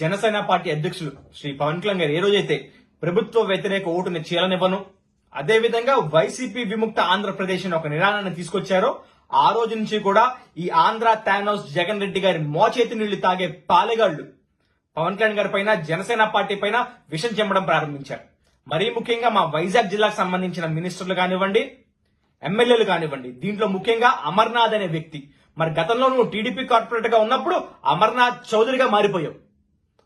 Janasena party అధ్యక్షులు శ్రీ పవన్ కళ్యాణ్ గారు ఏ రోజైతే ప్రభుత్వ వ్యతిరేక ఓటుని చీలనివ్వను అదేవిధంగా వైసీపీ విముక్త ఆంధ్రప్రదేశ్ అని ఒక నిరాణాన్ని తీసుకొచ్చారో ఆ రోజు నుంచి కూడా ఈ ఆంధ్ర థానోస్ జగన్ రెడ్డి గారి మోచేతి నీళ్ళు తాగే పాలెగాళ్ళు పవన్ కళ్యాణ్ గారి పైన జనసేన పార్టీ పైన విషం చెమ్మడం ప్రారంభించారు. మరీ ముఖ్యంగా మా వైజాగ్ జిల్లాకు సంబంధించిన మినిస్టర్లు కానివ్వండి ఎమ్మెల్యేలు కానివ్వండి దీంట్లో ముఖ్యంగా అమర్నాథ్ అనే వ్యక్తి. మరి గతంలో నువ్వు టీడీపీ కార్పొరేటర్గా ఉన్నప్పుడు అమర్నాథ్ చౌదరిగా మారిపోయావు.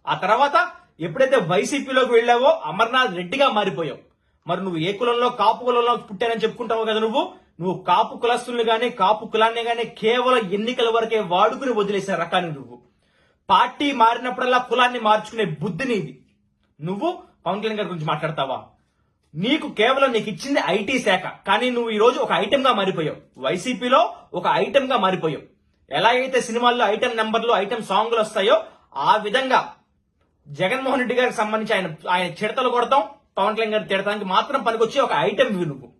ఆ తర్వాత ఎప్పుడైతే వైసీపీలోకి వెళ్ళావో అమర్నాథ్ రెడ్డిగా మారిపోయావు. మరి నువ్వు ఏ కులంలో కాపు కులంలో పుట్టానని చెప్పుకుంటావు కదా నువ్వు? నువ్వు కాపు కులస్తుల్ని గానీ కాపు కులాన్ని గానీ కేవలం ఎన్నికల వరకే వాడుకుని వదిలేసిన రకాన్ని నువ్వు. పార్టీ మారినప్పుడల్లా కులాన్ని మార్చుకునే బుద్ధి నీది. నువ్వు పవన్ కళ్యాణ్ గారి గురించి మాట్లాడతావా? నీకు కేవలం నీకు ఇచ్చింది ఐటీ శాఖ కానీ నువ్వు ఈ రోజు ఒక ఐటమ్గా మారిపోయావు. వైసీపీలో ఒక ఐటమ్గా మారిపోయావు. ఎలా అయితే సినిమాల్లో ఐటెం నెంబర్లు ఐటెం సాంగ్లు వస్తాయో ఆ విధంగా జగన్మోహన్ రెడ్డి గారికి సంబంధించి ఆయన ఆయన చిడతలు కొడతాం. పవన్ కళ్యాణ్ గారిని తిడటానికి మాత్రం పనికొచ్చి ఒక ఐటెం ఇవి నువ్వు.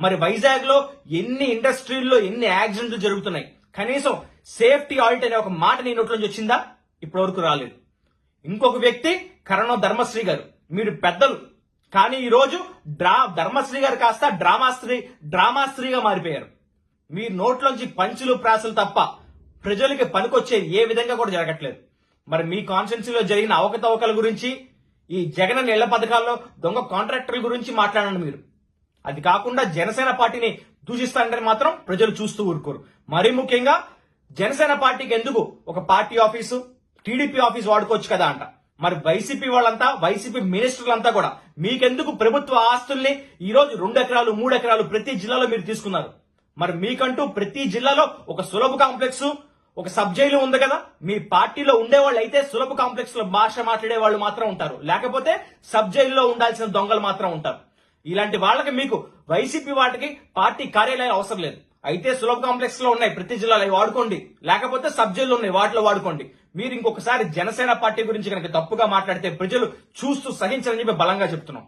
మరి వైజాగ్లో ఎన్ని ఇండస్ట్రీల్లో ఎన్ని యాక్సిడెంట్లు జరుగుతున్నాయి? కనీసం సేఫ్టీ ఆడిట్ అనే ఒక మాట నీ నోట్లోంచి వచ్చిందా? ఇప్పటి వరకు రాలేదు. ఇంకొక వ్యక్తి కరణం ధర్మశ్రీ గారు. మీరు పెద్దలు. కానీ ఈరోజు డ్రా ధర్మశ్రీ గారు కాస్త డ్రామాశ్రీ డ్రామాశ్రీగా మారిపోయారు. మీ నోట్లోంచి పంచులు ప్రాసులు తప్ప ప్రజలకి పనికొచ్చే ఏ విధంగా కూడా జరగట్లేదు. మరి మీ కాన్స్టిట్యున్సీలో జరిగిన అవకతవకల గురించి ఈ జగన్ ఇళ్ళ పథకాల్లో దొంగ కాంట్రాక్టర్ల గురించి మాట్లాడండి మీరు. అది కాకుండా జనసేన పార్టీని దూషిస్తారంటే మాత్రం ప్రజలు చూస్తూ ఊరుకోరు. మరీ ముఖ్యంగా జనసేన పార్టీకి ఎందుకు ఒక పార్టీ ఆఫీసు టీడీపీ ఆఫీస్ వాడుకోవచ్చు కదా అంట. మరి వైసీపీ వాళ్ళంతా వైసీపీ మినిస్టర్లంతా కూడా మీకెందుకు ప్రభుత్వ ఆస్తుల్ని ఈ రోజు రెండు ఎకరాలు మూడు ఎకరాలు ప్రతి జిల్లాలో మీరు తీసుకున్నారు? మరి మీకంటూ ప్రతి జిల్లాలో ఒక సులభ కాంప్లెక్స్ ఒక సబ్ జైలు ఉంది కదా మీ పార్టీలో ఉండేవాళ్ళు అయితే సులభ కాంప్లెక్స్లో భాష మాట్లాడే వాళ్ళు మాత్రం ఉంటారు. లేకపోతే సబ్ జైల్లో ఉండాల్సిన దొంగలు మాత్రం ఉంటారు. ఇలాంటి వాళ్ళకి మీకు వైసీపీ వాటికి పార్టీ కార్యాలయాలు అవసరం లేదు. అయితే సులభ కాంప్లెక్స్లో ఉన్నాయి ప్రతి జిల్లాలో వాడుకోండి. లేకపోతే సబ్ జైలు ఉన్నాయి వాటిలో వాడుకోండి. మీరు ఇంకొకసారి జనసేన పార్టీ గురించి కనుక తప్పుగా మాట్లాడితే ప్రజలు చూస్తూ సహించాలని చెప్పి బలంగా చెప్తున్నాం.